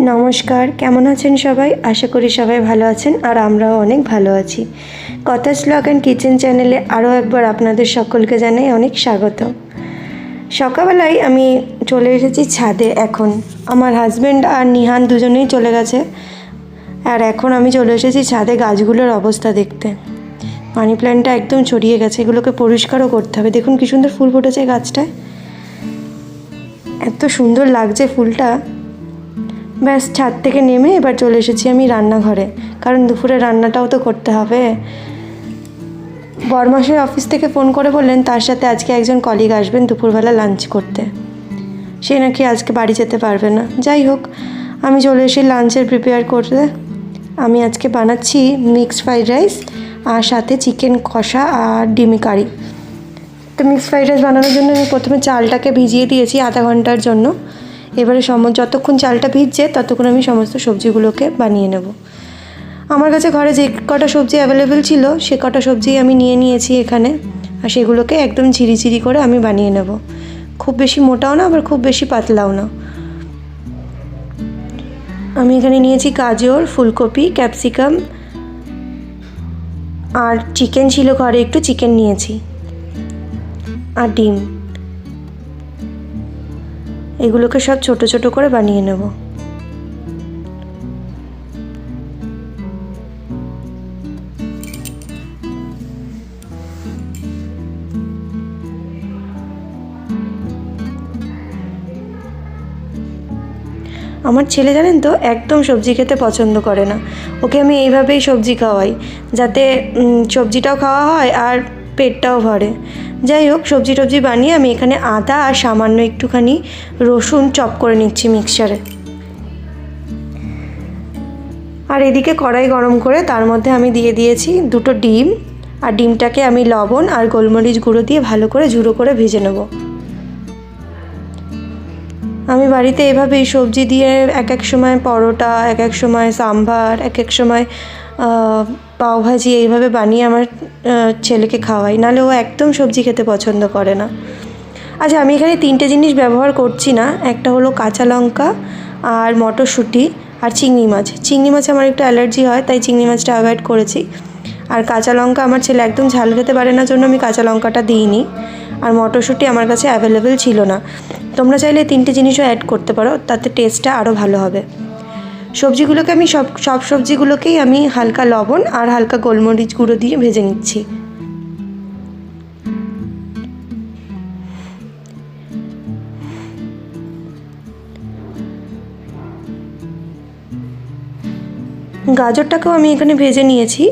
নমস্কার, কেমন আছেন সবাই? আশা করি সবাই ভালো আছেন আর আমরাও অনেক ভালো আছি। কথা স্লগ অ্যান্ড কিচেন চ্যানেলে আরও একবার আপনাদের সকলকে জানাই অনেক স্বাগত সকালবেলায় আমি চলে এসেছি ছাদে এখন। আমার হাজব্যান্ড আর নিহান দুজনেই চলে গেছে। আর এখন আমি চলে এসেছি ছাদে গাছগুলোর অবস্থা দেখতে। মানি প্ল্যান্টটা একদম ছড়িয়ে গেছে, এগুলোকে পরিষ্কারও করতে হবে। দেখুন কি সুন্দর ফুল ফুটেছে গাছটায়। এত সুন্দর লাগছে ফুলটা। ব্যাস, ছাদ থেকে নেমে এবার চলে এসেছি আমি রান্নাঘরে। কারণ দুপুরে রান্নাটাও তো করতে হবে। বরমাসের অফিস থেকে ফোন করে বললেন, তার সাথে আজকে একজন কলিগ আসবেন দুপুরবেলা লাঞ্চ করতে। সে নাকি আজকে বাড়ি যেতে পারবে না। যাই হোক, আমি চলে এসে লাঞ্চের প্রিপেয়ার করতে আমি আজকে বানাচ্ছি মিক্সড ফ্রাইড রাইস আর সাথে চিকেন কষা আর ডিমি কারি। তো মিক্সড ফ্রাইড রাইস বানানোর জন্য আমি প্রথমে চালটাকে ভিজিয়ে দিয়েছি আধা ঘণ্টার জন্য। এবারে সম যতক্ষণ চালটা ভিজছে, ততক্ষণ আমি সমস্ত সবজিগুলোকে বানিয়ে নেব। আমার কাছে ঘরে যে কটা সবজি অ্যাভেলেবেল ছিল, সে কটা সবজি আমি নিয়ে নিয়েছি এখানে, আর সেগুলোকে একদম ঝিরিঝিরি করে আমি বানিয়ে নেব। খুব বেশি মোটাও না, আবার খুব বেশি পাতলাও না। আমি এখানে নিয়েছি গাজর, ফুলকপি, ক্যাপসিকাম, আর চিকেন ছিল ঘরে, একটু চিকেন নিয়েছি। আর ডিম। এগুলোকে সব ছোট ছোট করে বানিয়ে নেব। আমার ছেলে জানেন তো, একদম সবজি খেতে পছন্দ করে না। ওকে আমি এইভাবেই সবজি খাওয়াই, যাতে সবজিটাও খাওয়া হয় আর পেটটাও ভরে। যাই হোক, সবজি টবজি বানিয়ে আমি এখানে আদা আর সামান্য একটুখানি রসুন চপ করে নিচ্ছি মিক্সচারে। আর এদিকে কড়াই গরম করে তার মধ্যে আমি দিয়ে দিয়েছি দুটো ডিম। আর ডিমটাকে আমি লবণ আর গোলমরিচ গুঁড়ো দিয়ে ভালো করে ঝুড়ো করে ভেজে নেব। আমি বাড়িতে এভাবেই সবজি দিয়ে এক এক সময় পরোটা, এক এক সময় সাম্বার, এক এক সময় পাওভাজি এইভাবে বানিয়ে আমার ছেলেকে খাওয়াই। নাহলে ও একদম সবজি খেতে পছন্দ করে না। আচ্ছা আমি এখানে তিনটে জিনিস ব্যবহার করছি না। একটা হলো কাঁচা লঙ্কা আর মটরশুঁটি আর চিংড়ি মাছ। চিংড়ি মাছ আমার একটু অ্যালার্জি হয়, তাই চিংড়ি মাছটা অ্যাভয়েড করেছি। আর কাঁচা লঙ্কা আমার ছেলে একদম ঝাল খেতে পারে না, জন্য আমি কাঁচা লঙ্কাটা দিইনি। আর মটরশুঁটি আমার কাছে অ্যাভেলেবেল ছিল না। তোমরা চাইলে তিনটে জিনিসও অ্যাড করতে পারো, তাতে টেস্টটা আরও ভালো হবে। সবজিগুলোকে আমি সব সব সবজিগুলোকেই আমি হালকা লবণ আর হালকা গোলমরিচ গুঁড়ো দিয়ে ভেজে নিচ্ছি। গাজরটাকেও আমি এখানে ভেজে নিয়েছি।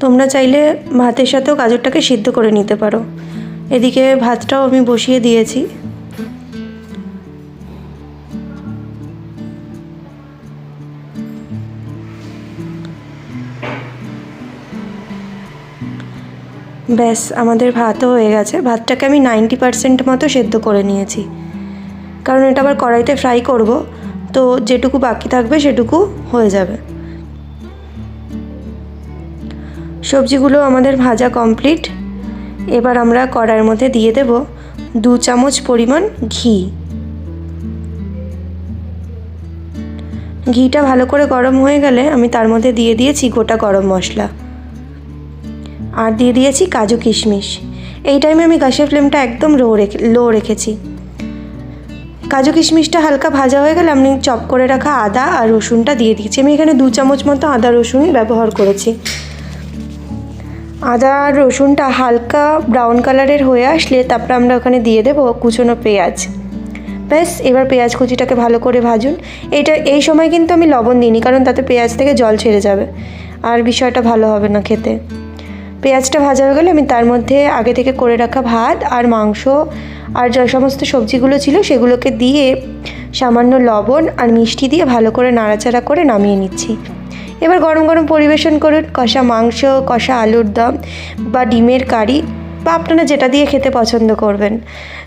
তোমরা চাইলে ভাতের সাথেও গাজরটাকে সিদ্ধ করে নিতে পারো। এদিকে ভাতটাও আমি বসিয়ে দিয়েছি। ব্যাস, আমাদের ভাতও হয়ে গেছে। ভাতটাকে আমি নাইনটি পারসেন্ট মতো সেদ্ধ করে নিয়েছি। কারণ এটা আবার কড়াইতে ফ্রাই করব, তো যেটুকু বাকি থাকবে সেটুকু হয়ে যাবে। সবজিগুলো আমাদের ভাজা কমপ্লিট এবার আমরা কড়াইয়ের মধ্যে দিয়ে দেব দু চামচ পরিমাণ ঘি। ঘিটা ভালো করে গরম হয়ে গেলে আমি তার মধ্যে দিয়ে দিয়েছি গোটা গরম মশলা। আর দিয়ে দিয়েছি কাজু কিশমিশ। এই টাইমে আমি গ্যাসের ফ্লেমটা একদম লো রেখে লো রেখেছি। কাজু কিশমিশটা হালকা ভাজা হয়ে গেলে আমি চপ করে রাখা আদা আর রসুনটা দিয়ে দিয়েছি। আমি এখানে দু চামচ মতো আদা রসুন ব্যবহার করেছি। আদা আর রসুনটা হালকা ব্রাউন কালারের হয়ে আসলে তারপরে আমরা ওখানে দিয়ে দেবো কুচনো পেঁয়াজ। ব্যাস, এবার পেঁয়াজ কুচিটাকে ভালো করে ভাজুন। এইটা এই সময় কিন্তু আমি লবণ দিইনি, কারণ তাতে পেঁয়াজ থেকে জল ছেড়ে যাবে। আর বিষয়টা ভালো হবে না খেতে। পেঁয়াজটা ভাজা হয়ে গেলে আমি তার মধ্যে আগে থেকে করে রাখা ভাত আর মাংস আর যে সমস্ত সবজিগুলো ছিল সেগুলোকে দিয়ে সামান্য লবণ আর মিষ্টি দিয়ে ভালো করে নাড়াচাড়া করে নামিয়ে নিচ্ছি। এবার গরম গরম পরিবেশন করুন। কষা মাংস, কষা আলুর দম বা ডিমের কারি বা আপনারা যেটা দিয়ে খেতে পছন্দ করবেন।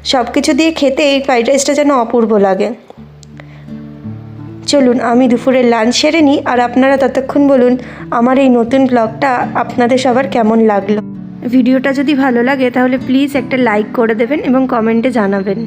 সব কিছু দিয়ে খেতে এই ফ্রাইড রাইসটা যেন অপূর্ব লাগে। চলুন, আমি দুপুরের লাঞ্চ সেরে নিই আর আপনারা ততক্ষণ বলুন, আমার এই নতুন ব্লগটা আপনাদের সবার কেমন লাগল? ভিডিওটা যদি ভালো লাগে তাহলে প্লিজ একটা লাইক করে দেবেন এবং কমেন্টে জানাবেন।